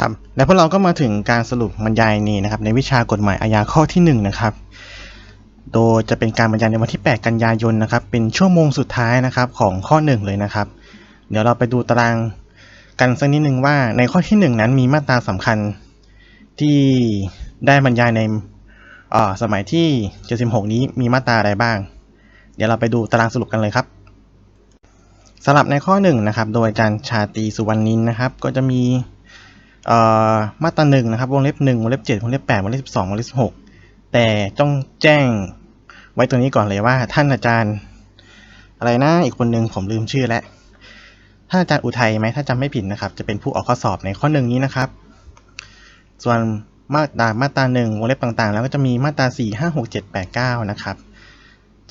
ครับ และพวกเราก็มาถึงการสรุปบรรยายนี้นะครับ ในวิชากฎหมายอาญาข้อที่1นะครับ โดยจะเป็นการบรรยายในวันที่ 8 กันยายนนะครับ เป็นชั่วโมงสุดท้ายนะครับของข้อ 1 เลยนะครับ เดี๋ยวเราไปดูตารางกันสักนิดนึงว่าในข้อที่ 1 นั้นมีมาตราสำคัญที่ได้บรรยายในสมัยที่ 76 นี้มีมาตราอะไรบ้าง เดี๋ยวเราไปดูตารางสรุปกันเลยครับสำหรับในข้อ1นะครับ โดยอาจารย์ชาตีสุวรรณินนะครับ ก็จะมี มาตราหนึ่งนะครับวงเล็บหนึ่งวงเล็บเจ็ดวงเล็บแปดวงเล็บสิบสองวงเล็บสิบหกแต่ต้องแจ้งไว้ตรงนี้ก่อนเลยว่า ท่านอาจารย์ อะไรนะอีกคนหนึ่งผมลืมชื่อแล้วท่านอาจารย์อุทัยไหมถ้าจำไม่ผิดนะครับ จะเป็นผู้ออกข้อสอบในข้อหนึ่งนี้นะครับ ส่วนมาตรามาตราหนึ่งวงเล็บต่างๆ แล้วก็จะมีมาตราสี่ห้าหกเจ็ดแปดเก้านะครับ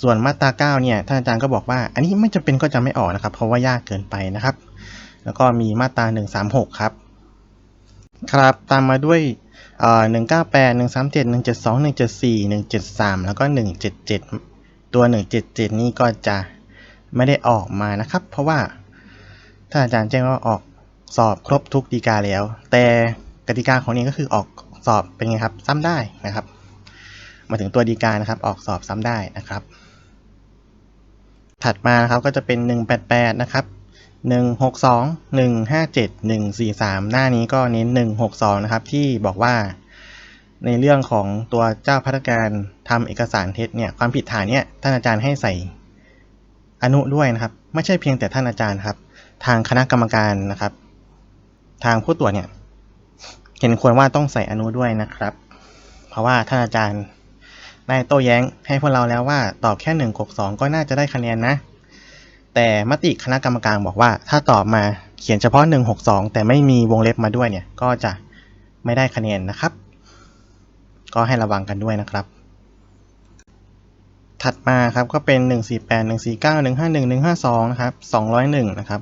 ส่วนมาตราเก้าเนี่ยท่านอาจารย์ก็บอกว่า อันนี้ไม่จำเป็นก็จะไม่ออกนะครับ เพราะว่ายากเกินไปนะครับ แล้วก็มีมาตราหนึ่งสามหกครับ ครับตามมาด้วยเอ่อหนึ่งเก้าแปดหนึ่งสามเจ็ดหนึ่งเจ็ดสองหนึ่งเจ็ดสี่หนึ่งเจ็ดสามแล้วก็หนึ่งเจ็ดเจ็ดตัวหนึ่งเจ็ดเจ็ดนี้ก็จะไม่ได้ออกมานะครับ เพราะว่าท่าอาจารย์แจ้งว่าออกสอบครบทุกดีกาแล้ว แต่กติกาของนี้ก็คือออกสอบเป็นไงครับ ซ้ำได้นะครับ มาถึงตัวดีกานะครับ ออกสอบซ้ำได้นะครับ ถัดมานะครับก็จะเป็น 188 นะครับ 162 157 143 หน้านี้ก็เน้น 162 นะครับ ที่บอกว่าในเรื่องของตัวเจ้าพนักงานทำเอกสารเท็จเนี่ยความผิดฐานเนี่ยท่านอาจารย์ให้ใส่อนุด้วยนะครับ ไม่ใช่เพียงแต่ท่านอาจารย์ครับ ทางคณะกรรมการนะครับ ทางผู้ตรวจเนี่ยเห็นควรว่าต้องใส่อนุด้วยนะครับ เพราะว่าท่านอาจารย์ได้โต้แย้งให้พวกเราแล้วว่าตอบแค่1กบ2ก็น่าจะได้คะแนนนะ แต่มติคณะกรรมการบอกว่า ถ้าตอบมาเขียนเฉพาะ 162 แต่ไม่มีวงเล็บมาด้วยเนี่ยก็จะไม่ได้คะแนนนะครับ ก็ให้ระวังกันด้วยนะครับ ถัดมาครับก็เป็น 148 149 151 152นะครับ201นะครับ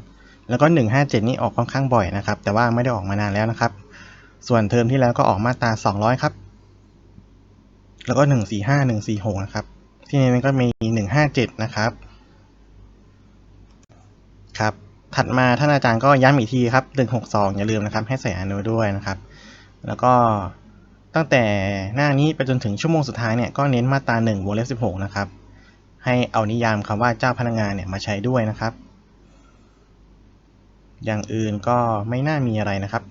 แล้วก็ 157 นี่ออกค่อนข้างบ่อยนะครับ แต่ว่าไม่ได้ออกมานานแล้วนะครับ ส่วนเทอมที่แล้วก็ออกมาตรา 200 ครับ แล้วก็ 145 146 นะครับ ที่นี้ก็มี 157 นะครับ ครับ ถัดมาท่านอาจารย์ก็ย้ำอีกทีครับ162 อย่าลืมนะครับ ให้ใส่อนุด้วยนะครับ แล้วก็ตั้งแต่หน้านี้ไปจนถึงชั่วโมงสุดท้ายเนี่ยก็เน้นมาตรา1วงเล็บ16 นะครับ ให้เอานิยามคำว่าเจ้าพนักงานเนี่ยมาใช้ด้วยนะครับ อย่างอื่นก็ไม่น่ามีอะไรนะครับ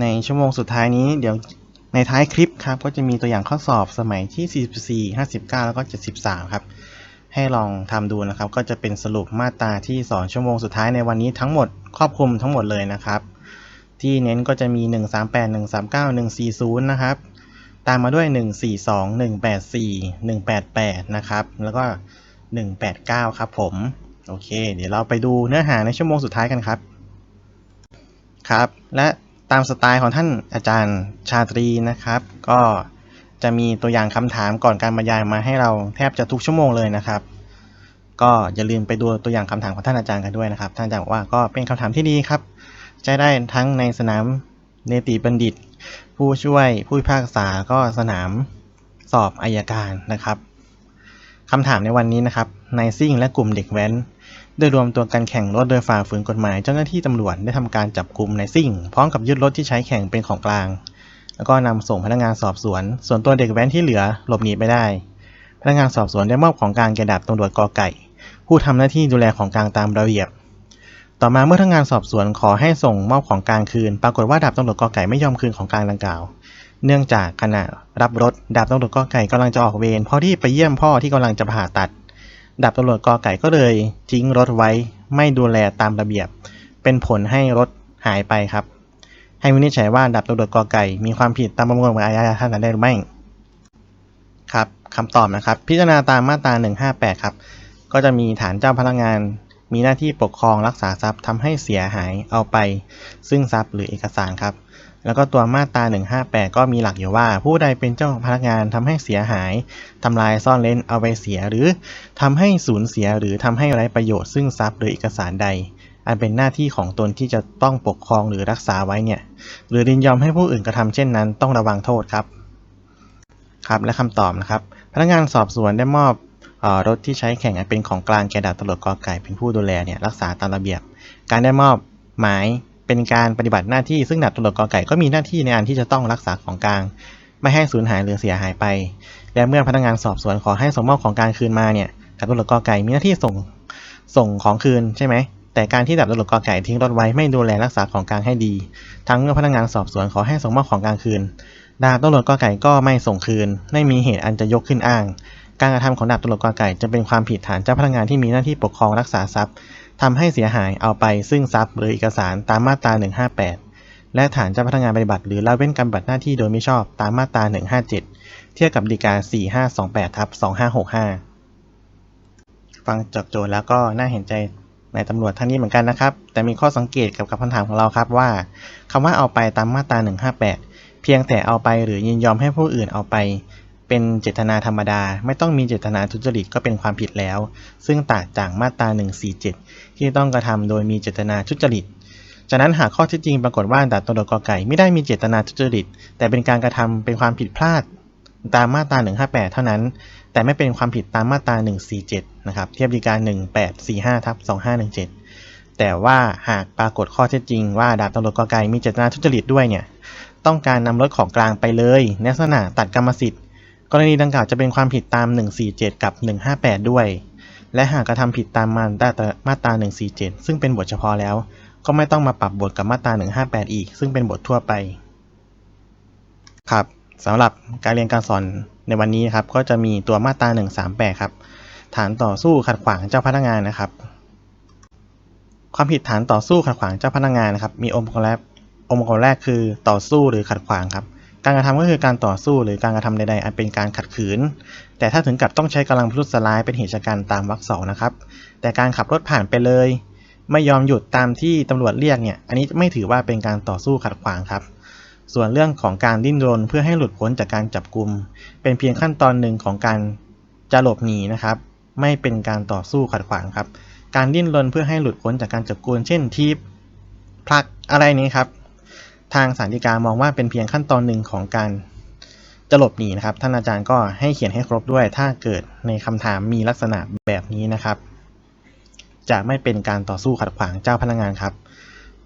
ในชั่วโมงสุดท้ายนี้เดี๋ยวในท้ายคลิปครับก็จะมีตัวอย่างข้อสอบสมัยที่ 44 59 แล้วก็ 73 ครับ ให้ลองทำดูนะครับ ก็จะเป็นสรุปมาตราที่สอนชั่วโมงสุดท้ายในวันนี้ทั้งหมดครอบคลุมทั้งหมดเลยนะครับ ที่เน้นก็จะมี 138 139 140 นะครับ ตามมาด้วย 142 184 188 นะครับ แล้วก็ 189 ครับผม โอเค เดี๋ยวเราไปดูเนื้อหาในชั่วโมงสุดท้ายกันครับ ครับ และตามสไตล์ของท่านอาจารย์ชาตรีนะครับ ก็ จะมีตัวอย่างคำถามก่อนการบรรยายมาให้เราแทบจะทุกชั่วโมงเลยนะครับ ก็อย่าลืมไปดูตัวอย่างคำถามของท่านอาจารย์กันด้วยนะครับ ท่านอาจารย์บอกว่าก็เป็นคำถามที่ดีครับใช้ได้ทั้งในสนามเนติบัณฑิต ผู้ช่วยผู้พิพากษาก็สนามสอบอายการนะครับคำถามในวันนี้นะครับนายซิ่งและกลุ่มเด็กแว้นได้รวมตัวกันแข่งรถโดยฝ่าฝืนกฎหมาย เจ้าหน้าที่ตำรวจได้ทำการจับกลุ่มนายซิ่ง พร้อมกับยึดรถที่ใช้แข่งเป็นของกลาง แล้วก็นำส่งพนักงานสอบสวน ส่วนตัวเด็กแว้นที่เหลือหลบหนีไปได้ พนักงานสอบสวนได้มอบของกลางแก่ดาบตำรวจกอไก่ ผู้ทำหน้าที่ดูแลของกลางตามระเบียบ ต่อมาเมื่อพนักงานสอบสวนขอให้ส่งมอบของกลางคืน ปรากฏว่าดาบตำรวจกอไก่ไม่ยอมคืนของกลางดังกล่าว เนื่องจากขณะรับรถดาบตำรวจกอไก่กำลังจะออกเวรเพราะที่ไปเยี่ยมพ่อที่กำลังจะผ่าตัดดาบตำรวจกอไก่ก็เลยทิ้งรถไว้ ไม่ดูแลตามระเบียบ เป็นผลให้รถหายไปครับ ให้วินิจฉัยว่าดาบตำรวจกอไก่ มีความผิดตามประมวลกฎหมายอาญาท่านได้หรือไม่ครับคำตอบนะครับ พิจารณาตามมาตรา 158 ครับ ก็จะมีฐานเจ้าพนักงาน มีหน้าที่ปกครองรักษาทรัพย์ทำให้เสียหายเอาไป ซึ่งทรัพย์หรือเอกสารครับ แล้วก็ตัวมาตรา 158 ก็มีหลักอยู่ว่า ผู้ใดเป็นเจ้าพนักงานทำให้เสียหายทำลายซ่อนเร้นเอาไปเสียหรือทำให้สูญเสียหรือทำให้ไร้ประโยชน์ซึ่งทรัพย์หรือเอกสารใด อันเป็นหน้าที่ของตนที่จะต้องปกครองหรือรักษาไว้เนี่ย หรือยินยอมให้ผู้อื่นกระทำเช่นนั้นต้องระวังโทษครับ ครับและคำตอบนะครับ พนักงานสอบสวนได้มอบออรถที่ใช้แข่งเป็นของกลางแก่ดาบตำรวจกอไก่เป็นผู้ดูแลเนี่ยรักษาตามระเบียบ การได้มอบหมายเป็นการปฏิบัติหน้าที่ซึ่งดาบตำรวจกอไก่ก็มีหน้าที่ในการที่จะต้องรักษาของกลาง ไม่ให้สูญหายหรือเสียหายไป และเมื่อพนักงานสอบสวนขอให้ส่งมอบของกลางคืนมาเนี่ยดาบตำรวจกอไก่มีหน้าที่ส่งส่งของคืนใช่ไหม แต่การที่ดาบตำรวจกอไก่ทิ้งรถไว้ไม่ดูแลรักษาของกลางให้ดี ทั้งเมื่อพนักงานสอบสวนขอให้ส่งมอบของกลางคืน ดาบตำรวจกอไก่ก็ไม่ส่งคืน ไม่มีเหตุอันจะยกขึ้นอ้าง การกระทำของดาบตำรวจกอไก่จะเป็นความผิดฐานเจ้าพนักงานที่มีหน้าที่ปกครองรักษาทรัพย์ทำให้เสียหายเอาไปซึ่งทรัพย์หรือเอกสารตามมาตรา 158 และฐานเจ้าพนักงานปฏิบัติหรือละเว้นการปฏิบัติหน้าที่โดยไม่ชอบตามมาตรา 157 เทียบกับฎีกา 4528ทับ2565 ฟังจากโจทย์แล้วก็น่าเห็นใจ ในตำรวจท่านนี้เหมือนกันนะครับ แต่มีข้อสังเกตกับกับคำถามของเราครับว่าคำว่าเอาไปตามมาตรา 158 เพียงแต่เอาไปหรือยินยอมให้ผู้อื่นเอาไป เป็นเจตนาธรรมดา ไม่ต้องมีเจตนาทุจริตก็เป็นความผิดแล้ว ซึ่งต่างจากมาตรา 147 ที่ต้องกระทำโดยมีเจตนาทุจริตจากนั้นหากข้อเท็จจริงปรากฏว่าดาบตำรวจกอไก่ไม่ได้มีเจตนาทุจริต แต่เป็นการกระทำเป็นความผิดพลาด ตามมาตรา 158 เท่านั้น แต่ไม่เป็นความผิดตามมาตรา 147 นะครับ เทียบดีการ 1845ทับ2517 แต่ว่าหากปรากฏข้อเท็จจริงว่าดาบตำรวจกอไก่มีเจตนาทุจริตด้วยเนี่ย ต้องการนำรถของกลางไปเลยในลักษณะตัดกรรมสิทธิ์ กรณีดังกล่าวจะเป็นความผิดตาม 147 กับ 158 ด้วย และหากกระทำผิดตามมาตรามาตรา147 ซึ่งเป็นบทเฉพาะแล้ว ก็ไม่ต้องมาปรับบทกับมาตรา 158 อีก ซึ่งเป็นบททั่วไป ครับ สำหรับการเรียนการสอนในวันนี้ครับก็จะมีตัวมาตรา138ครับฐานต่อสู้ขัดขวางเจ้าพนักงานนะครับ ความผิดฐานต่อสู้ขัดขวางเจ้าพนักงานนะครับ มีองค์ประกอบแรกองค์ประกอบแรกคือต่อสู้หรือขัดขวางครับการกระทำก็คือการต่อสู้หรือการกระทำใดๆ อันเป็นการขัดขืน แต่ถ้าถึงกับต้องใช้กำลังพลุสร้ายเป็นเหตุชะกันตามวรรคสองนะครับ แต่การขับรถผ่านไปเลย ไม่ยอมหยุดตามที่ตำรวจเรียกเนี่ย อันนี้ไม่ถือว่าเป็นการต่อสู้ขัดขวางครับ ส่วนเรื่องของการดิ้นรนเพื่อให้หลุดพ้นจากการจับกลุ่มเป็นเพียงขั้นตอนหนึ่งของการจะหลบหนีนะครับ ไม่เป็นการต่อสู้ขัดขวางครับ การดิ้นรนเพื่อให้หลุดพ้นจากการจับกลุมเช่นทีบผลักอะไรนี้ครับ ทางสารดีกามองว่าเป็นเพียงขั้นตอนหนึ่งของการจะหลบหนีนะครับ ท่านอาจารย์ก็ให้เขียนให้ครบด้วย ถ้าเกิดในคำถามมีลักษณะแบบนี้นะครับ จะไม่เป็นการต่อสู้ขัดขวางเจ้าพนักงานครับ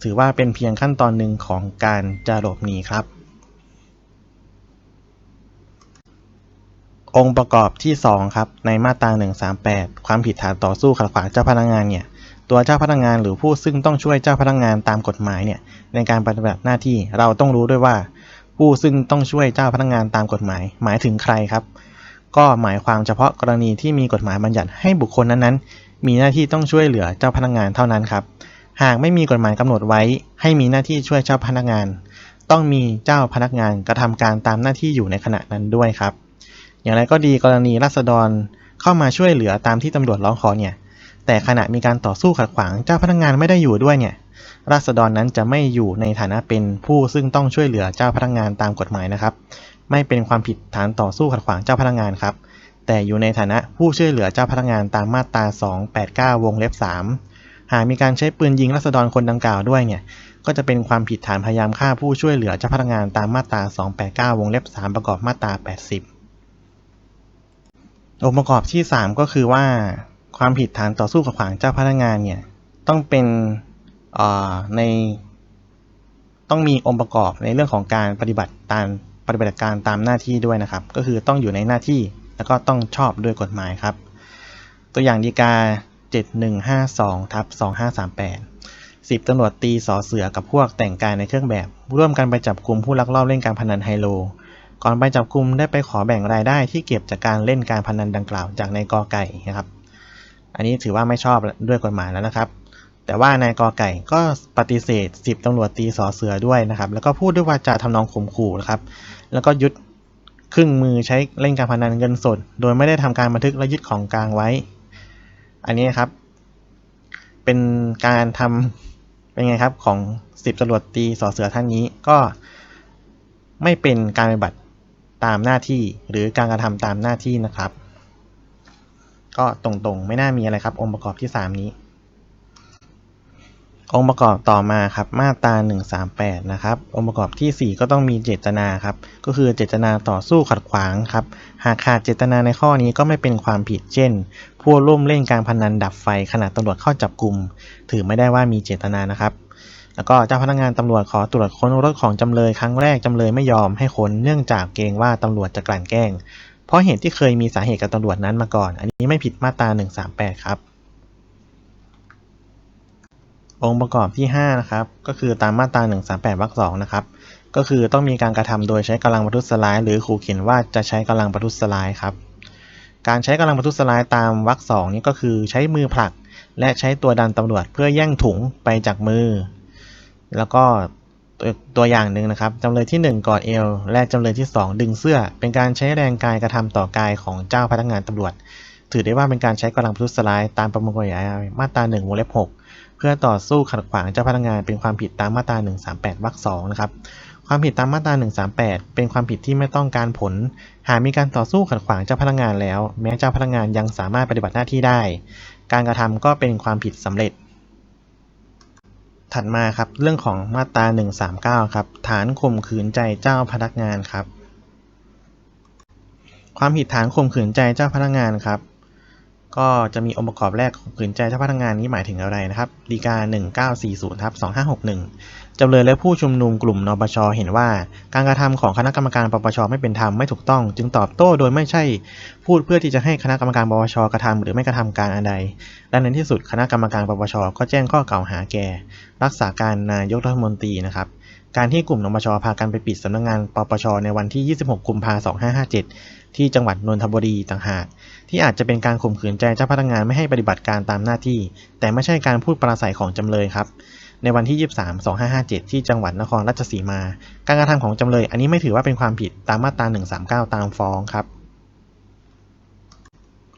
ถือว่าเป็นเพียงขั้นตอนหนึ่งของการจะหลบหนีครับ องค์ประกอบที่ 2 ครับ ในมาตรา 138 ความผิดฐานต่อสู้ขัดขวางเจ้าพนักงานเนี่ยตัวเจ้าพนักงานหรือผู้ซึ่งต้องช่วยเจ้าพนักงานตามกฎหมายเนี่ยในการปฏิบัติหน้าที่เราต้องรู้ด้วยว่า ผู้ซึ่งต้องช่วยเจ้าพนักงานตามกฎหมาย หมายถึงใครครับ ก็หมายความเฉพาะกรณีที่มีกฎหมายบัญญัติให้บุคคลนั้นๆ มีหน้าที่ต้องช่วยเหลือเจ้าพนักงานเท่านั้นครับ หากไม่มีกฎหมายกำหนดไว้ ให้มีหน้าที่ช่วยเจ้าพนักงาน ต้องมีเจ้าพนักงานกระทำการตามหน้าที่อยู่ในขณะนั้นด้วยครับ อย่างไรก็ดีกรณีราษฎรเข้ามาช่วยเหลือตามที่ตำรวจร้องขอเนี่ย แต่ขณะมีการต่อสู้ขัดขวางเจ้าพนักงานไม่ได้อยู่ด้วยเนี่ย ราษฎรนั้นจะไม่อยู่ในฐานะเป็นผู้ซึ่งต้องช่วยเหลือเจ้าพนักงานตามกฎหมายนะครับ ไม่เป็นความผิดฐานต่อสู้ขัดขวางเจ้าพนักงานครับ แต่อยู่ในฐานะผู้ช่วยเหลือเจ้าพนักงานตามมาตรา 289 วงเล็บ 3 หากมีการใช้ปืนยิงราษฎรคนดังกล่าวด้วยเนี่ย ก็จะเป็นความผิดฐานพยายามฆ่าผู้ช่วยเหลือเจ้าพนักงานตามมาตรา 289 วงเล็บ 3 ประกอบมาตรา 80 องค์ประกอบที่ 3 ก็คือว่า ความผิดฐานต่อสู้ขัดขวางเจ้าพนักงานเนี่ย ต้องเป็นใน ต้องมีองค์ประกอบในเรื่องของการปฏิบัติตามปฏิบัติการตามหน้าที่ด้วยนะครับ ก็คือต้องอยู่ในหน้าที่แล้วก็ต้องชอบด้วยกฎหมายครับ ตัวอย่างดีกา 7152ทับ2538 10ตำรวจตีสอเสือกับพวกแต่งกายในเครื่องแบบ ร่วมกันไปจับกลุ่มผู้ลักลอบเล่นการพนันไฮโล ก่อนไปจับกลุ่มได้ไปขอแบ่งรายได้ที่เก็บจากการเล่นการพนันดังกล่าวจากนายกอไก่นะครับ อันนี้ถือว่าไม่ชอบด้วยกฎหมายแล้วนะครับแต่ว่านายกอไก่ก็ปฏิเสธ10ตำรวจตีสอเสือด้วยนะครับ แล้วก็พูดด้วยวาจาทำนองข่มขู่นะครับ แล้วก็ยึดครึ่งมือใช้เล่นการพนันเงินสด โดยไม่ได้ทำการบันทึกและยึดของกลางไว้ อันนี้ครับ เป็นการทำเป็นไงครับของสิบตำรวจตีสอเสือท่านนี้ก็ไม่เป็นการปฏิบัติตามหน้าที่หรือการกระทำตามหน้าที่นะครับ ก็ตรงๆไม่น่ามีอะไรครับ องค์ประกอบที่ 3 นี้ องค์ประกอบต่อมาครับมาตรา138นะครับองค์ประกอบทีสี่ 4 ก็ต้องมีเจตนาครับก็คือเจตนาต่อสู้ขัดขวางครับหากขาดเจตนาในข้อนี้ก็ไม่เป็นความผิดเช่น ผู้ร่วมเล่นการพนันดับไฟขณะตำรวจเข้าจับกลุ่มถือไม่ได้ว่ามีเจตนานะครับ แล้วก็เจ้าพนักงานตำรวจขอตรวจค้นรถของจำเลยครั้งแรกจำเลยไม่ยอมให้ค้นเนื่องจากเกรงว่าตำรวจจะกลั่นแกล้ง เพราะเหตุที่เคยมีสาเหตุกับตำรวจนั้นมาก่อน อันนี้ไม่ผิดมาตรา138 ครับ องค์ประกอบที่5นะครับก็คือตามมาตรา138วรรค2นะครับก็คือต้องมีการกระทำโดยใช้กำลังประทุษร้าย หรือขู่เข็นว่าจะใช้กำลังประทุษร้ายครับการใช้กำลังประทุษร้ายตามวรรคสองนี้ก็คือใช้มือผลัก และใช้ตัวดันตำรวจเพื่อแย่งถุงไปจากมือ แล้วก็ตัวอย่างหนึ่งนะครับจำเลยที่ 1กอดเอวและจำเลยที่ 2 ดึงเสื้อ เป็นการใช้แรงกายกระทำต่อกายของเจ้าพนักงานตำรวจ ถือได้ว่าเป็นการใช้กำลังประทุษร้ายตามประมวลกฎหมายอาญามาตรา1วงเล็บ6 เพื่อต่อสู้ขัดขวางเจ้าพนักงานเป็นความผิดตามมาตรา 138 วรรค2นะครับความผิดตามมาตรา 138 เป็นความผิดที่ไม่ต้องการผล หากมีการต่อสู้ขัดขวางเจ้าพนักงานแล้ว แม้เจ้าพนักงานยังสามารถปฏิบัติหน้าที่ได้ การกระทำก็เป็นความผิดสำเร็จ ถัดมาครับเรื่องของมาตรา 139 ครับฐานข่มขืนใจเจ้าพนักงานครับ ความผิดฐานข่มขืนใจเจ้าพนักงานครับ ก็จะมีองค์ประกอบแรกข่มขืนใจเจ้าพนักงานนี้หมายถึงอะไรนะครับดีกา 1940ทับ2561จำเลยและผู้ชุมนุมกลุ่มนปชเห็นว่า การกระทำของคณะกรรมการปปชไม่เป็นธรรมไม่ถูกต้อง จึงตอบโต้โดยไม่ใช่พูดเพื่อที่จะให้คณะกรรมการปปชกระทำหรือไม่กระทำการอันใดและในที่สุดคณะกรรมการปปชก็แจ้งข้อกล่าวหาแก่ รักษาการนายกรัฐมนตรีนะครับการที่กลุ่มนปชพากันไปปิดสำนักงานปปชในวันที่ 26 กุมภาพันธ์ 2557 ที่จังหวัดนนทบุรีต่างหาก ที่อาจจะเป็นการข่มขืนใจเจ้าพนักงานไม่ให้ปฏิบัติการตามหน้าที่ แต่ไม่ใช่การพูดปราศัยของจำเลยครับ ในวันที่ 23 2557 ที่จังหวัดนครราชสีมา การกระทำของจำเลย อันนี้ไม่ถือว่าเป็นความผิดตามมาตรา 139 ตามฟ้องครับ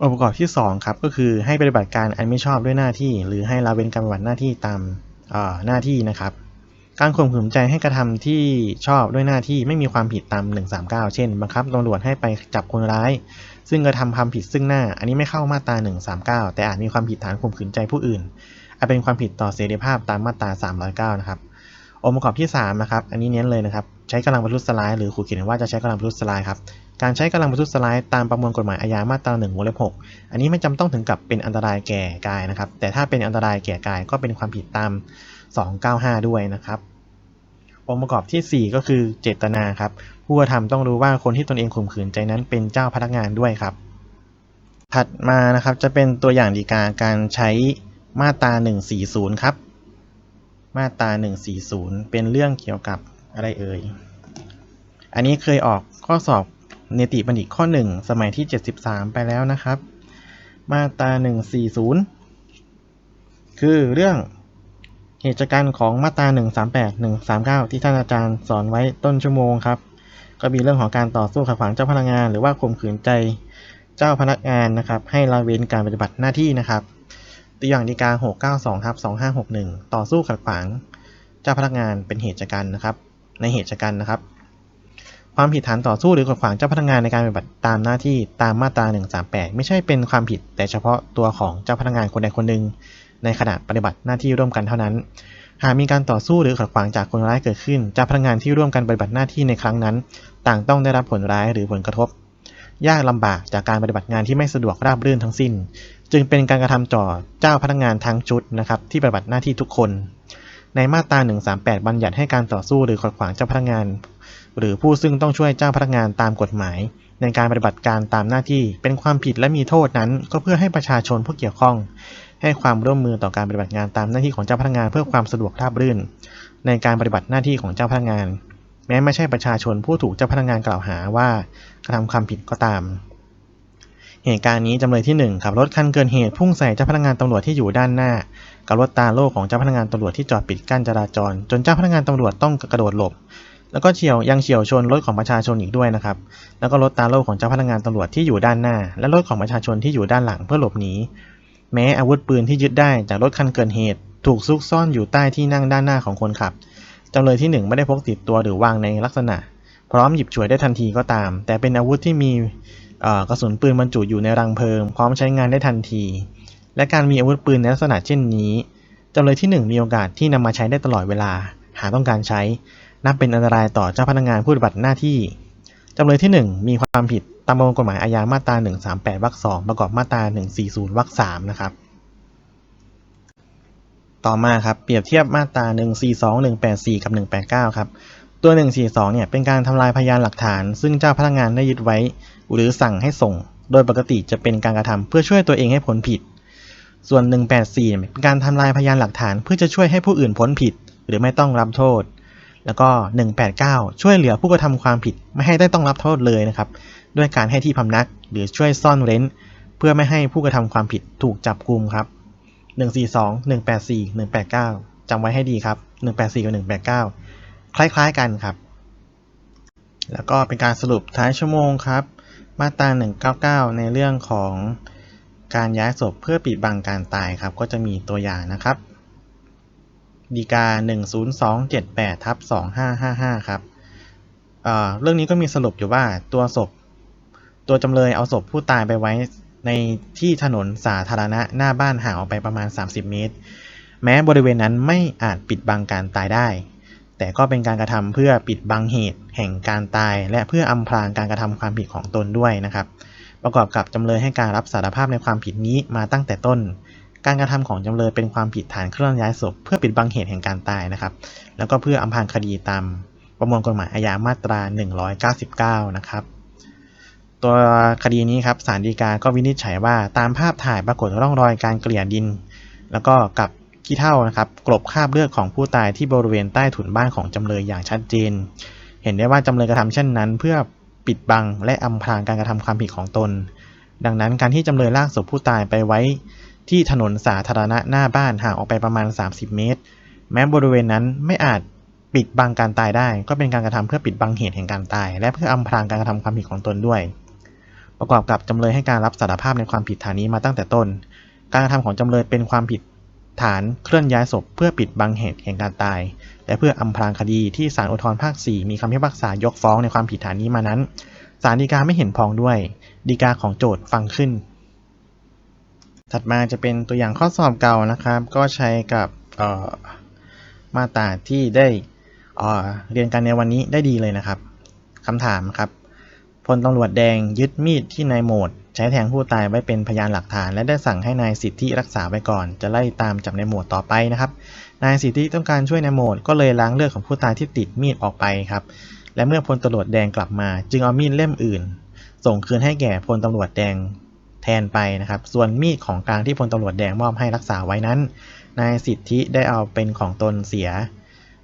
องค์ประกอบที่2ครับก็คือให้ปฏิบัติการอันไม่ชอบด้วยหน้าที่ หรือให้ละเว้นการปฏิบัติหน้าที่ตามหน้าที่นะครับการข่มขืนใจให้กระทำที่ชอบด้วยหน้าที่ไม่มีความผิดตาม 139 เช่น บังคับตำรวจให้ไปจับคนร้าย ซึ่งกระทำความผิดซึ่งหน้า อันนี้ไม่เข้ามาตรา 139 แต่อาจมีความผิดฐานข่มขืนใจผู้อื่นอาจเป็นความผิดต่อเสรีภาพตามมาตรา 309 นะครับ องค์ประกอบที่ 3 นะครับ อันนี้เน้นเลยนะครับ ใช้กำลังประทุษร้ายหรือขู่เข็นว่าจะใช้กำลังประทุษร้ายครับ การใช้กำลังประทุษร้ายตามประมวลกฎหมายอาญามาตรา1วงเล็บ6อันนี้ไม่จำต้องถึงกับเป็นอันตรายแก่กายนะครับ แต่ถ้าเป็นอันตรายแก่กายก็เป็นความผิดตาม 295 ด้วยนะครับ องค์ประกอบทีสี่4 ก็คือเจตนาครับ ผู้กระทำต้องรู้ว่าคนที่ตนเองข่มขืนใจนั้นเป็นเจ้าพนักงานด้วยครับ ถัดมานะครับจะเป็นตัวอย่างดีกาการใช้มาตรา 140 ครับ มาตรา 140 เป็นเรื่องเกี่ยวกับอะไรเอ่ย อันนี้เคยออกข้อสอบเนติบัณฑิตข้อ 1 สมัยที่ 73 ไปแล้วนะครับ มาตรา 140 คือเรื่องเหตุการณ์ของมาตรา 138 139 ที่ท่านอาจารย์สอนไว้ต้นชั่วโมงครับ ก็มีเรื่องของการต่อสู้ขัดขวางเจ้าพนักงาน หรือว่าข่มขืนใจเจ้าพนักงานนะครับ ให้ละเว้นการปฏิบัติหน้าที่นะครับ ตัวอย่างดีกา 692ทับ2561 ต่อสู้ขัดขวางเจ้าพนักงานเป็นเหตุการณ์นะครับ ในเหตุการณ์นะครับ ความผิดฐานต่อสู้หรือขัดขวางเจ้าพนักงานในการปฏิบัติตามหน้าที่ตามมาตรา 138 ไม่ใช่เป็นความผิดแต่เฉพาะตัวของเจ้าพนักงานคนใดคนหนึ่งในขณะปฏิบัติหน้าที่ร่วมกันเท่านั้น หากมีการต่อสู้หรือขัดขวางจากคนร้ายเกิดขึ้นจ้าพนักงานที่ร่วมกันปฏิบัติหน้าที่ในครั้งนั้น ต่างต้องได้รับผลร้ายหรือผลกระทบ ยากลำบากจากการปฏิบัติงานที่ไม่สะดวกราบรื่นทั้งสิ้น จึงเป็นการกระทำต่อเจ้าพนักงานทั้งชุดนะครับที่ปฏิบัติหน้าที่ทุกคน ในมาตรา 138 บัญญัติให้การต่อสู้หรือขัดขวางเจ้าพนักงาน หรือผู้ซึ่งต้องช่วยเจ้าพนักงานตามกฎหมาย ในการปฏิบัติการตามหน้าที่เป็นความผิดและมีโทษนั้น ก็เพื่อให้ประชาชนผู้เกี่ยวข้อง ให้ความร่วมมือต่อการปฏิบัติงานตามหน้าที่ของเจ้าพนักงานเพื่อความสะดวกราบรื่น ในการปฏิบัติหน้าที่ของเจ้าพนักงาน แม้ไม่ใช่ประชาชนผู้ถูกเจ้าพนักงานกล่าวหาว่ากระทำความผิดก็ตาม เหตุการณ์นี้จำเลยที่ 1ขับรถคันเกินเหตุพุ่งใส่เจ้าพนักงานตำรวจที่อยู่ด้านหน้า กับรถตาโล่ของเจ้าพนักงานตำรวจที่จอดปิดกั้นจราจร จนเจ้าพนักงานตำรวจต้องกระโดดหลบแล้วก็เฉียวยังเฉียวชนรถของประชาชนอีกด้วยนะครับ แล้วก็รถตาโล่ของเจ้าพนักงานตำรวจที่อยู่ด้านหน้า และรถของประชาชนที่อยู่ด้านหลังเพื่อหลบหนี แม้อาวุธปืนที่ยึดได้จากรถคันเกิดเหตุ ถูกซุกซ่อนอยู่ใต้ที่นั่งด้านหน้าของคนขับจำเลยที่ 1 ไม่ได้พกติดตัวหรือวางในลักษณะ พร้อมหยิบฉวยได้ทันทีก็ตาม แต่เป็นอาวุธที่มีกระสุนปืนบรรจุอยู่ในรังเพลิง พร้อมใช้งานได้ทันที และการมีอาวุธปืนในลักษณะเช่นนี้จำเลยที่ 1 มีโอกาสที่นำมาใช้ได้ตลอดเวลา หากต้องการใช้ นับเป็นอันตรายต่อเจ้าพนักงานผู้ปฏิบัติหน้าที่ จำเลยที่ 1 มีความผิดตามประมวลกฎหมายอาญามาตรา 138 วรรค 2 ประกอบมาตรา 140 วรรค 3 นะครับ ต่อมาครับ เปรียบเทียบมาตรา 142 184 กับ 189 ครับ ตัว 142 เนี่ย เป็นการทำลายพยานหลักฐาน ซึ่งเจ้าพนักงานได้ยึดไว้ หรือสั่งให้ส่ง โดยปกติจะเป็นการกระทำเพื่อช่วยตัวเองให้พ้นผิด ส่วน 184เนี่เป็นการทำลายพยานหลักฐาน เพื่อจะช่วยให้ผู้อื่นพ้นผิด หรือไม่ต้องรับโทษ แล้วก็ 189 ช่วยเหลือผู้กระทำความผิดไม่ให้ได้ต้องรับโทษเลยนะครับ ด้วยการให้ที่พำนักหรือช่วยซ่อนเร้น เพื่อไม่ให้ผู้กระทำความผิดถูกจับกุมครับ 142 184 189จำไว้ให้ดีครับ 184 กับ 189 คล้ายๆกันครับ แล้วก็เป็นการสรุปท้ายชั่วโมงครับ มาตรา 199 ในเรื่องของการย้ายศพเพื่อปิดบังการตายครับ ก็จะมีตัวอย่างนะครับ ดีกา 10278ทับ2555 ครับเเรื่องนี้ก็มีสรุปอยู่ว่าตัวศพ ตัวจำเลยเอาศพผู้ตายไปไว้ในที่ถนนสาธารณะหน้าบ้านห่างออกไปประมาณ 30 เมตร แม้บริเวณนั้นไม่อาจปิดบังการตายได้ แต่ก็เป็นการกระทำเพื่อปิดบังเหตุแห่งการตาย และเพื่ออำพรางการกระทำความผิดของตนด้วยนะครับ ประกอบกับจำเลยให้การรับสารภาพในความผิดนี้มาตั้งแต่ต้น การกระทำของจำเลยเป็นความผิดฐานเคลื่อนย้ายศพเพื่อปิดบังเหตุแห่งการตายนะครับ แล้วก็เพื่ออำพรางคดีตามประมวลกฎหมายอาญามาตรา 199 นะครับ ตัวคดีนี้ครับศาลฎีกาก็วินิจฉัยว่าตามภาพถ่ายปรากฏร่องรอยการเกลี่ยดิน แล้วก็กับขี้เถ้านะครับกลบคราบเลือดของผู้ตายที่บริเวณใต้ถุนบ้านของจำเลยอย่างชัดเจน เห็นได้ว่าจำเลยกระทำเช่นนั้น เพื่อปิดบังและอำพรางการกระทำความผิดของตน ดังนั้นการที่จำเลยลากศพผู้ตายไปไว้ ที่ถนนสาธารณะหน้าบ้านห่างออกไปประมาณ 30 เมตร แม้บริเวณนั้นไม่อาจปิดบังการตายได้ ก็เป็นการกระทำเพื่อปิดบังเหตุแห่งการตาย และเพื่ออำพรางการกระทำความผิดของตนด้วย ประกอบกับจำเลยให้การรับสารภาพในความผิดฐานนี้มาตั้งแต่ต้น การกระทำของจำเลยเป็นความผิดฐานเคลื่อนย้ายศพเพื่อปิดบังเหตุแห่งการตาย และเพื่ออำพรางคดีที่ศาลอุทธรภาค 4 มีคำพิพากษายกฟ้องในความผิดฐานนี้มานั้นศาลฎีกาไม่เห็นพ้องด้วยฎีกาของโจทย์ฟังขึ้น ถัดมาจะเป็นตัวอย่างข้อสอบเก่านะครับ ก็ใช้กับมาตราที่ได้เอ่อเรียนกันในวันนี้ได้ดีเลยนะครับคำถามครับพลตำรวจแดงยึดมีดที่นายโหมด ใช้แทงผู้ตายไว้เป็นพยานหลักฐาน และได้สั่งให้นายสิทธิรักษาไว้ก่อน จะไล่ตามจับนายโหมดต่อไปนะครับนายสิทธิต้องการช่วยนายโหมด ก็เลยล้างเลือดของผู้ตายที่ติดมีดออกไปครับและเมื่อพลตำรวจแดงกลับมา จึงเอามีดเล่มอื่น ส่งคืนให้แก่พลตำรวจแดง นไปนะครับ ส่วนมีดของกลางที่พลตำรวจแดงมอบให้รักษาไว้นั้น นายสิทธิได้เอาเป็นของตนเสีย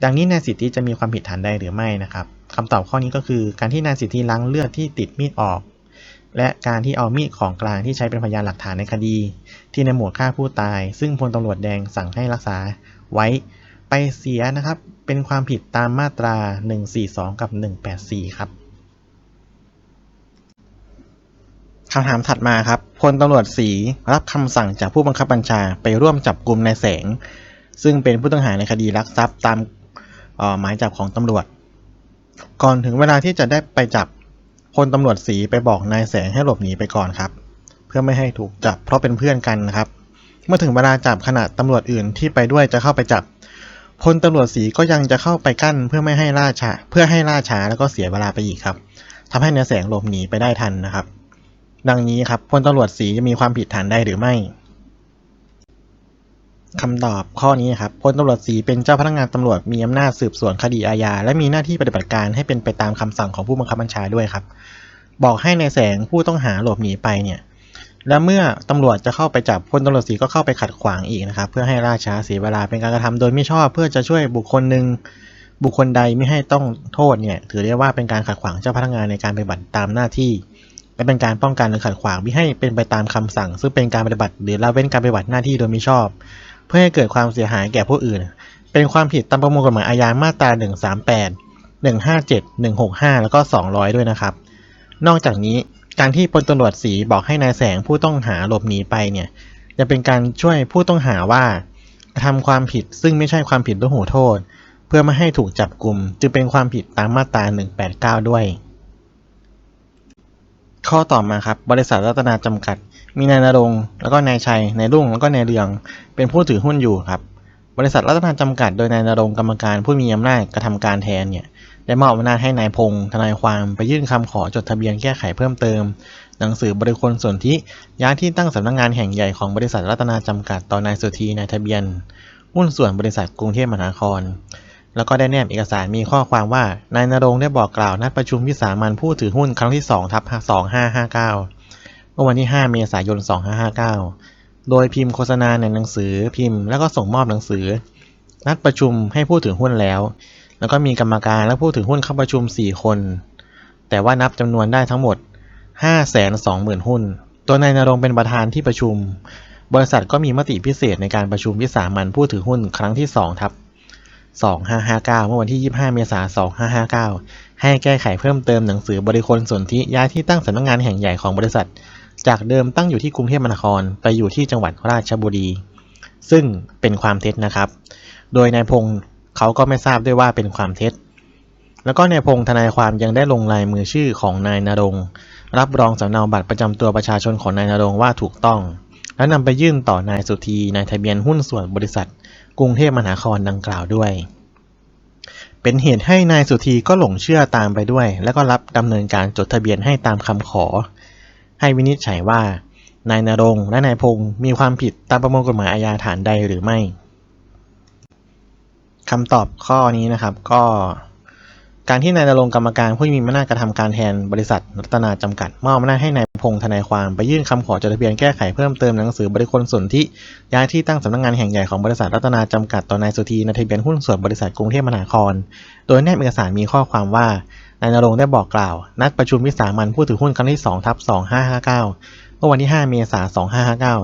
ดังนี้นายสิทธิจะมีความผิดฐานใดหรือไม่นะครับคำตอบข้อนี้ก็คือการที่นายสิทธิล้างเลือดที่ติดมีดออก และการที่เอามีดของกลางที่ใช้เป็นพยานหลักฐานในคดี ที่ในหมวดฆ่าผู้ตาย ซึ่งพลตำรวจแดงสั่งให้รักษาไว้ไปเสียนะครับ เป็นความผิดตามมาตรา 142 กับ 184 ครับ คำถามถัดมาครับพลตำรวจสีรับคำสั่งจากผู้บังคับบัญชาไปร่วมจับกลุ่มนายแสง ซึ่งเป็นผู้ต้องหาในคดีลักทรัพย์ตามออหมายจับของตำรวจ ก่อนถึงเวลาที่จะได้ไปจับพลตำรวจสีไปบอกนายแสงให้หลบหนีไปก่อนครับ เพื่อไม่ให้ถูกจับเพราะเป็นเพื่อนกันนะครับ เมื่อถึงเวลาจับขณะตำรวจอื่นที่ไปด้วยจะเข้าไปจับพลตำรวจสีก็ยังจะเข้าไปกั้นเพื่อไม่ให้ล่าช้าเพื่อให้ล่าช้าแล้วก็เสียเวลาไปอีกครับทำให้นายแสงหลบหนีไปได้ทันนะครับ ดังนี้ครับพลตำรวจสีจะมีความผิดฐานได้หรือไม่คำตอบข้อนี้ครับพลตำรวจสีเป็นเจ้าพนักงานตำรวจมีอำนาจสืบสวนคดีอาญาและมีหน้าที่ปฏิบัติการให้เป็นไปตามคำสั่งของผู้บังคับบัญชาด้วยครับ บอกให้ในแสงผู้ต้องหาหลบหนีไปเนี่ยและเมื่อตำรวจจะเข้าไปจับพลตำรวจสีก็เข้าไปขัดขวางอีกนะครับ เพื่อให้ล่าช้าเสียเวลาเป็นการกระทำโดยไม่ชอบ เพื่อจะช่วยบุคคลหนึ่งบุคคลใดไม่ให้ต้องโทษเนี่ยถือได้ว่าเป็นการขัดขวางเจ้าพนักงานในการปฏิบัติตามหน้าที่ และเป็นการป้องกันหรือขัดขวางไม่ให้เป็นไปตามคำสั่ง ซึ่งเป็นการปฏิบัติหรือละเว้นการปฏิบัติหน้าที่โดยมิชอบ เพื่อให้เกิดความเสียหายแก่ผู้อื่น เป็นความผิดตามประมวลกฎหมายอาญามาตรา 138 157 165 แล้วก็ 200 ด้วยนะครับ นอกจากนี้การที่พลตำรวจสีบอกให้นายแสงผู้ต้องหาหลบหนีไปเนี่ยจะเป็นการช่วยผู้ต้องหาว่ากระทำความผิดซึ่งไม่ใช่ความผิดด้วยหูโทษ เพื่อไม่ให้ถูกจับกลุ่มจึงเป็นความผิดตามมาตรา 189 ด้วย ข้อต่อมาครับ บริษัทรัตนาจำกัด มีนายนรงแล้วก็นายชัย นายรุ่ง แล้วก็นายเรือง เป็นผู้ถือหุ้นอยู่ครับ บริษัทรัตนาจำกัด โดยนายนรงกรรมการผู้มีอำนาจกระทำการแทนเนี่ยได้มอบอำนาจให้นายพงษ์ทนายความไปยื่นคำขอจดทะเบียนแก้ไขเพิ่มเติม หนังสือบริคลส่วนที่ย้ายที่ตั้งสำนักงานแห่งใหญ่ของบริษัทรัตนาจำกัดต่อนายสุธีนายทะเบียน หุ้นส่วนบริษัทกรุงเทพมหานคร แล้วก็ได้แนบเอกสารมีข้อความว่านายนรงได้บอกกล่าวนัดประชุมวิสามันผู้ถือหุ้นครั้งที่2ทับ2559 เมื่อวันที่ 5 เมษายน 2559 โดยพิมพ์โฆษณาในหนังสือพิมพ์ แล้วก็ส่งมอบหนังสือ นัดประชุมให้ผู้ถือหุ้นแล้ว แล้วก็มีกรรมการและผู้ถือหุ้นเข้าประชุม 4 คน แต่ว่านับจำนวนได้ทั้งหมด 520,000 หุ้น ตัวนายนรงเป็นประธานที่ประชุม บริษัทก็มีมติพิเศษในการประชุมวิสามันผู้ถือหุ้นครั้งที่2ทับ 2559 เมื่อวันที่ 25 เมษายน 2559 ให้แก้ไขเพิ่มเติมหนังสือบริคลสนธิย้ายที่ตั้งสำนักงานแห่งใหญ่ของบริษัท จากเดิมตั้งอยู่ที่กรุงเทพมหานคร ไปอยู่ที่จังหวัดราชบุรี ซึ่งเป็นความเท็จนะครับ โดยนายพงศ์เขาก็ไม่ทราบด้วยว่าเป็นความเท็จ แล้วก็นายพงศ์ทนายความยังได้ลงลายมือชื่อของนายนารงรับรองสำเนาบัตรประจำตัวประชาชนของนายนารงว่าถูกต้อง แล้วนำไปยื่นต่อนายสุธีนายทะเบียนหุ้นส่วนบริษัท กรุงเทพมหานครดังกล่าวด้วย เป็นเหตุให้นายสุธีก็หลงเชื่อตามไปด้วย แล้วก็รับดำเนินการจดทะเบียนให้ตามคำขอ ให้วินิจฉัยว่านายนรงและนายพงศ์มีความผิดตามประมวลกฎหมายอาญาฐานใดหรือไม่คำตอบข้อนี้นะครับก็ การที่นายนรงกรรมการผู้มีอำนาจกระทำการแทนบริษัทรัตนาจำกัดมอบอำนาจให้นายพงศ์ทนายความไปยื่นคำขอจดทะเบียนแก้ไขเพิ่มเติมหนังสือบริคลสนธิย้ายที่ตั้งสำนักงานแห่งใหญ่ของบริษัทรัตนาจำกัดต่อนายสุธีในทะเบียนหุ้นส่วนบริษัทกรุงเทพมหานคร โดยแนบเอกสารมีข้อความว่านายนรงได้บอกกล่าว นัดประชุมวิสามันผู้ถือหุ้นครั้งที่2ทับ2559เมื่อวันที่ 5 เมษายน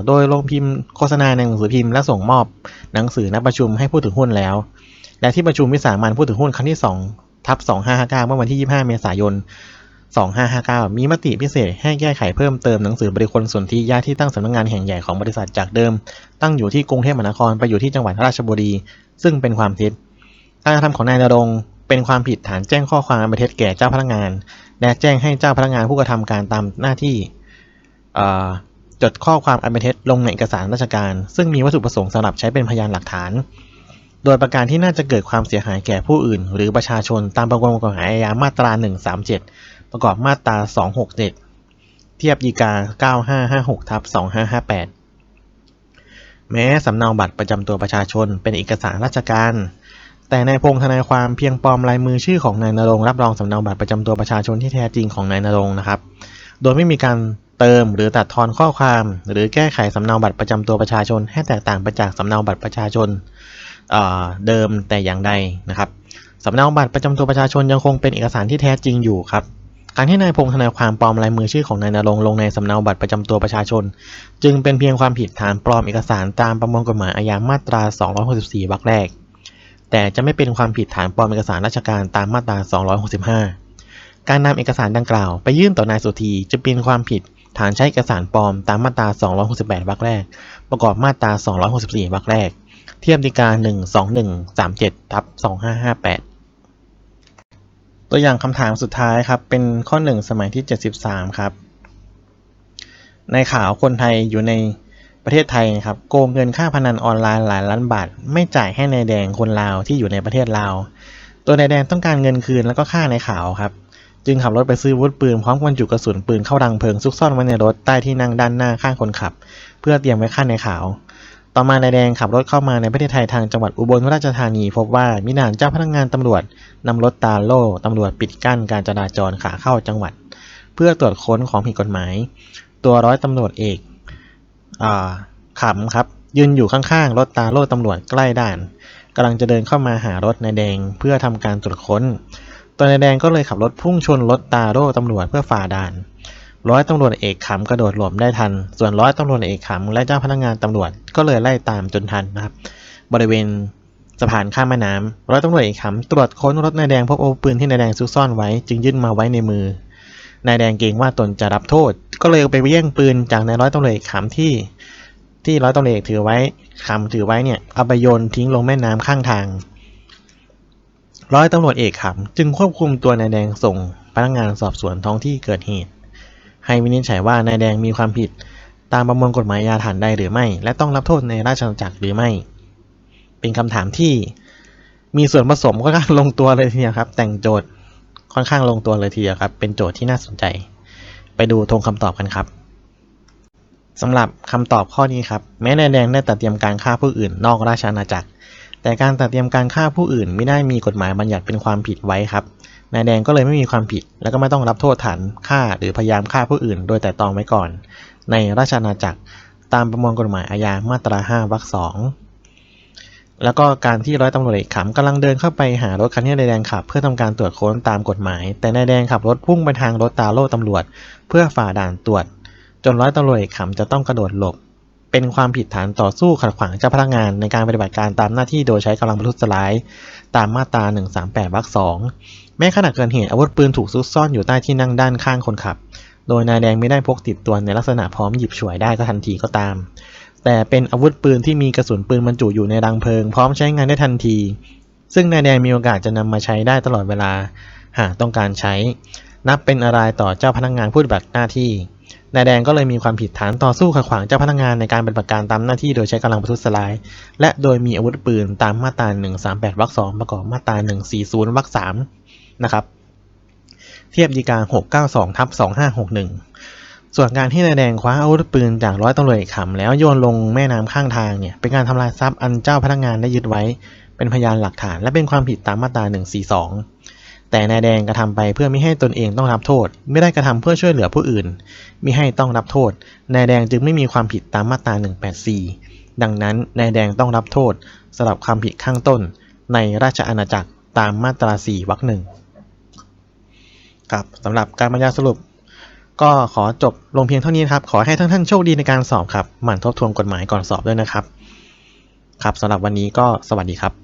2559 โดยลงพิมพ์โฆษณาในหนังสือพิมพ์และส่งมอบ หนังสือนัดประชุมให้ผู้ถือหุ้นแล้ว และที่ประชุมวิสามันผู้ถือหุ้นครั้งที่2 ทับ2559 เมื่อวันที่ 25 เมษายน 2559 มีมติพิเศษให้แก้ไขเพิ่มเติมหนังสือบริคลส่วนที่ย้ายที่ตั้งสำนักงานแห่งใหญ่ของบริษัทจากเดิม ตั้งอยู่ที่กรุงเทพมหานครไปอยู่ที่จังหวัดราชบุรี ซึ่งเป็นความเท็จการกระทำของนายนรงค์เป็นความผิดฐานแจ้งข้อความอันเป็นเท็จแก่เจ้าพนักงาน และแจ้งให้เจ้าพนักงานผู้กระทำการตามหน้าที่จดข้อความอันเป็นเท็จลงในเอกสารราชการ ซึ่งมีวัตถุประสงค์สำหรับใช้เป็นพยานหลักฐาน โดยประการที่น่าจะเกิดความเสียหายแก่ผู้อื่น หรือประชาชนตามประมวลกฎหมายอาญามาตรา 137 ประกอบมาตรา 267 เทียบยีกา 9556ทับ2558 แม้สำเนาบัตรประจำตัวประชาชนเป็นเอกสารราชการ แต่นายพงษ์ทนายความเพียงปลอมลายมือชื่อของนายนรงรับรองสำเนาบัตรประจำตัวประชาชนที่แท้จริงของนายนรงนะครับ โดยไม่มีการเติมหรือตัดทอนข้อความ หรือแก้ไขสำเนาบัตรประจำตัวประชาชน ให้แตกต่างไปจากสำเนาบัตรประชาชนเเดิมแต่อย่างใดนะครับสำเนาบัตรประจำตัวประชาชนยังคงเป็นเอกสารที่แท้จริงอยู่ครับการที่นายพงษ์ทนายความปลอมลายมือชื่อของนายนรงลงในสำเนาบัตรประจำตัวประชาชน จึงเป็นเพียงความผิดฐานปลอมเอกสารตามประมวลกฎหมายอาญามาตรา 264วรรคแรก แต่จะไม่เป็นความผิดฐานปลอมเอกสารราชการตามมาตรา 265 การนำเอกสารดังกล่าว ไปยื่นต่อนายสุธีจะเป็นความผิดฐานใช้เอกสารปลอมตามมาตรา 268วรรคแรก ประกอบมาตรา 264วรรคแรก เทียบดีกา12137ทับ2558ตัวอย่างคำถามสุดท้ายครับ เป็นข้อ1สมัยที่73ครับ ในข่าวคนไทยอยู่ในประเทศไทยครับโกงเงินค่าพนันออนไลน์หลายล้านบาท ไม่จ่ายให้ในายแดงคนลาวที่อยู่ในประเทศลาว ตัวนายแดงต้องการเงินคืนแล้วก็ค่าในข่าวครับจึงขับรถไปซื้อวุธปืนพร้อมกับรรจุกระสุนปืนเข้ารังเพลิงซุกซ่อนไว้ในรถใต้ที่นั่งด้านหน้าข้างคนขับ เพื่อเตรียมไว้ฆ่าในข่าว ต่อมานายแดงขับรถเข้ามาในประเทศไทยทางจังหวัดอุบลราชธานี พบว่ามีด่านเจ้าพนักงานตำรวจนำรถตาโล่ตำรวจปิดกั้นการจราจรขาเข้าจังหวัด เพื่อตรวจค้นของผิดกฎหมาย ตัวร้อยตำรวจเอกอขำครับ ยืนอยู่ข้างๆรถตาโล่ตำรวจใกล้ด่านกำลังจะเดินเข้ามาหารถนายแดงเพื่อทำการตรวจค้น ตัวนายแดงก็เลยขับรถพุ่งชนรถตาโล่ตำรวจเพื่อฝ่าด่าน ร้อยตำรวจเอกขำกระโดดหลบได้ทัน ส่วนร้อยตำรวจเอกขำและเจ้าพนักงานตำรวจก็เลยไล่ตามจนทันนะครับ บริเวณสะพานข้ามแม่น้ำร้อยตำรวจเอกขำตรวจค้นรถนายแดงพบอาวุธปืนที่นายแดงซุกซ่อนไว้ จึงยื่นมาไว้ในมือนายแดงเกรงว่าตนจะรับโทษ ก็เลยไปแย่งปืนจากนายร้อยตำรวจเอกขำที่ ที่ร้อยตำรวจเอกถือไว้ขำถือไว้เนี่ยเอาไปโยนทิ้งลงแม่น้ำข้างทาง ร้อยตำรวจเอกขำจึงควบคุมตัวนายแดงส่งพนักงานสอบสวนท้องที่เกิดเหตุ ให้วินิจฉัยว่านายแดงมีความผิด ตามประมวลกฎหมายอาญาฐานใดหรือไม่ และต้องรับโทษในราชอาณาจักรหรือไม่ เป็นคำถามที่มีส่วนผสมค่อนข้างลงตัวเลยทีเดียวครับ แต่งโจทย์ค่อนข้างลงตัวเลยทีเดียวครับ เป็นโจทย์ที่น่าสนใจ ไปดูทงคำตอบกันครับสำหรับคำตอบข้อนี้ครับ แม้นายแดงได้ตัดเตรียมการฆ่าผู้อื่นนอกราชอาณาจักร แต่การตัดเตรียมการฆ่าผู้อื่นไม่ได้มีกฎหมายบัญญัติเป็นความผิดไว้ครับ นายแดงก็เลยไม่มีความผิด และก็ไม่ต้องรับโทษฐานฆ่าหรือพยายามฆ่าผู้อื่น โดยแต่ตองไว้ก่อน ในราชอาณาจักรตามประมวลกฎหมายอาญามาตรา 5วรรคสองแล้วก็การที่ร้อยตำรวจเอกขำกำลังเดินเข้าไปหารถคันที่นายแดงขับ เพื่อทำการตรวจค้นตามกฎหมาย แต่นายแดงขับรถพุ่งไปทางรถตาโล่ตำรวจ เพื่อฝ่าด่านตรวจ จนร้อยตำรวจเอกขำจะต้องกระโดดหลบ เป็นความผิดฐานต่อสู้ขัดขวางเจ้าพนักงานในการปฏิบัติการตามหน้าที่โดยใช้กำลังประทุษร้าย ตามมาตรา 138วรรคสอง แม้ขณะเกิดเหตุอาวุธปืนถูกซุกซ่อนอยู่ใต้ที่นั่งด้านข้างคนขับ โดยนายแดงไม่ได้พกติดตัวในลักษณะพร้อมหยิบฉวยได้ก็ทันทีก็ตาม แต่เป็นอาวุธปืนที่มีกระสุนปืนบรรจุอยู่ในรังเพลิง พร้อมใช้งานได้ทันที ซึ่งนายแดงมีโอกาสจะนำมาใช้ได้ตลอดเวลา หากต้องการใช้ นับเป็นอะไรต่อเจ้าพนักงานผู้ปฏิบัติหน้าที่ นายแดงก็เลยมีความผิดฐานต่อสู้ขัดขวางเจ้าพนักงานในการปฏิบัติการตามหน้าที่โดยใช้กำลังประทุษร้าย และโดยมีอาวุธปืนตามมาตรา 138วรรค2ประกอบมาตรา 140วรรค3 นะครับ เทียบดีกา692ทับ2561 ส่วนการที่นายแดงคว้าอาวุธปืนจากร้อยตำรวจขำแล้วโยนลงแม่น้ำข้างทางเนี่ยเป็นการทำลายทรัพย์อันเจ้าพนักงานได้ยึดไว้ เป็นพยานหลักฐานและเป็นความผิดตามมาตรา 142 แต่นายแดงกระทำไปเพื่อไม่ให้ตนเองต้องรับโทษ ไม่ได้กระทำเพื่อช่วยเหลือผู้อื่นมิให้ต้องรับโทษนายแดงจึงไม่มีความผิดตามมาตรา 184ดังนั้นนายแดงต้องรับโทษสำหรับความผิดข้างต้นในราชอาณาจักรตามมาตรา 4 วรรคหนึ่ง ครับสำหรับการบรรยายสรุป ก็ขอจบลงเพียงเท่านี้นครับขอให้ทั้งท่านโชคดีในการสอบครับหมั่นทบทวนกฎหมายก่อนสอบด้วยนะครับ ครับสำหรับวันนี้ก็สวัสดีครับ